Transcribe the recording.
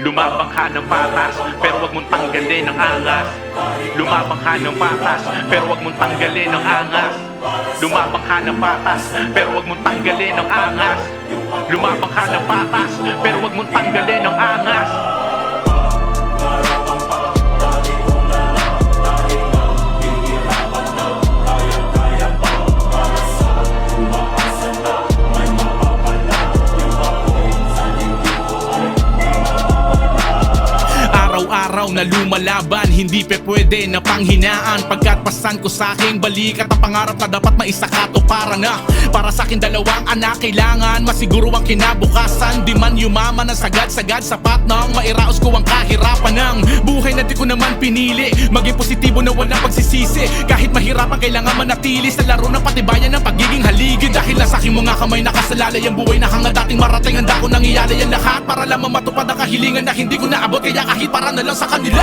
Lumabang ka ng patas Pero wag mong tanggalin ang angas. Lumabang ka ng patas Pero wag mong tanggalin ang angas. Lumabang ka ng patas Pero wag mong tanggalin ang angas. Lumabang ka ng patas Pero wag mong tanggalin ang Araw-araw na lumalaban Hindi pe pwede na panghinaan. Pagkat pasan ko sa aking balikat Ang pangarap na dapat maisakat. O para na Para sa akin dalawang anak Kailangan masiguro ang kinabukasan. Di man yumaman ng sagad-sagad Sapat nang mairaos ko ang kahirapan ng Na di ko naman pinili. Maging positibo na walang pagsisisi. Kahit mahirapan kailangan manatili. Sa laro ng patibayan ng pagiging haligi. Dahil nasa aking mga kamay nakasalalay Ang buhay. Na hangad dating marating Handa ko nang iyalay ang lahat. Para lamang matupad ang kahilingan na hindi ko naabot Kaya kahit para na lang sa kanila